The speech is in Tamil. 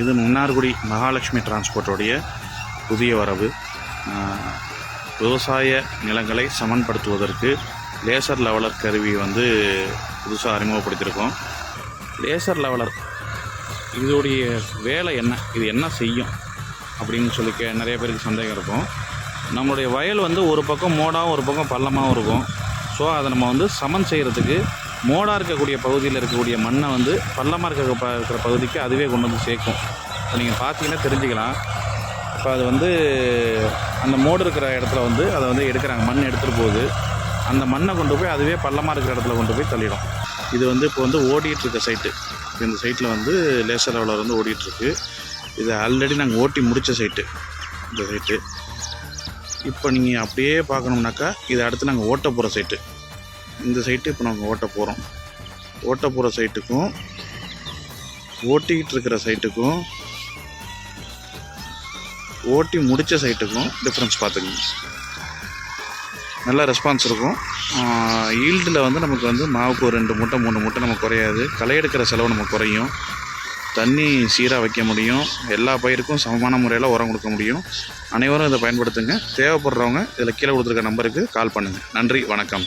இது மன்னார்குடி மகாலட்சுமி டிரான்ஸ்போர்ட்டோடைய புதிய வரவு. விவசாய நிலங்களை சமன்படுத்துவதற்கு லேசர் லெவலர் கருவி வந்து புதுசாக அறிமுகப்படுத்தியிருக்கோம். லேசர் லெவலர் இதோடைய வேலை என்ன? இது என்ன செய்யும்? அப்படின்னு சொல்லி கே நிறைய பேருக்கு சந்தேகம் இருக்கும். நம்மளுடைய வயல் வந்து ஒரு பக்கம் மோடாகவும் ஒரு பக்கம் பள்ளமாகவும் இருக்கும். ஸோ அதை நம்ம வந்து சமன் செய்கிறதுக்கு மோடாக இருக்கக்கூடிய பகுதியில் இருக்கக்கூடிய மண்ணை வந்து பள்ளமாக இருக்க ப- இருக்கிற பகுதிக்கு அதுவே கொண்டு வந்து சேர்க்கும். இப்போ நீங்கள் பார்த்தீங்கன்னா தெரிஞ்சுக்கலாம். இப்போ அது வந்து அந்த மோடு இருக்கிற இடத்துல வந்து அதை வந்து எடுக்கிறாங்க. மண் எடுத்துகிட்டு போகுது. அந்த மண்ணை கொண்டு போய் அதுவே பள்ளமாக இருக்கிற இடத்துல கொண்டு போய் தள்ளிடும். இது வந்து இப்போ வந்து ஓடிட்டு இருக்க சைட்டு இந்த சைட்டில் வந்து லேசர் லெவலர் வந்து ஓடிட்டுருக்கு இது ஆல்ரெடி நாங்கள் ஓட்டி முடித்த சைட்டு இந்த சைட்டு இப்போ நீங்கள் அப்படியே பார்க்கணும்னாக்கா இதை அடுத்து நாங்கள் ஓட்ட போகிற சைட்டு இந்த சைட்டு இப்போ நாங்கள் ஓட்ட போகிறோம் ஓட்ட போகிற சைட்டுக்கும் ஓட்டிக்கிட்டு இருக்கிற சைட்டுக்கும் ஓட்டி முடித்த சைட்டுக்கும் டிஃப்ரென்ஸ் பார்த்துக்கங்க. நல்ல ரெஸ்பான்ஸ் இருக்கும். ஈல்டில் வந்து நமக்கு வந்து மாவுக்கு ஒரு ரெண்டு மூட்டை மூணு மூட்டை நமக்கு குறையாது. களை எடுக்கிற செலவு நமக்கு குறையும். தண்ணி சீராக வைக்க முடியும். எல்லா பயிருக்கும் சமமான முறையில் உரம் கொடுக்க முடியும். அனைவரும் இதை பயன்படுத்துங்க. தேவைப்படுறவங்க இதில் கீழே கொடுத்துருக்க நம்பருக்கு கால் பண்ணுங்கள் நன்றி வணக்கம்.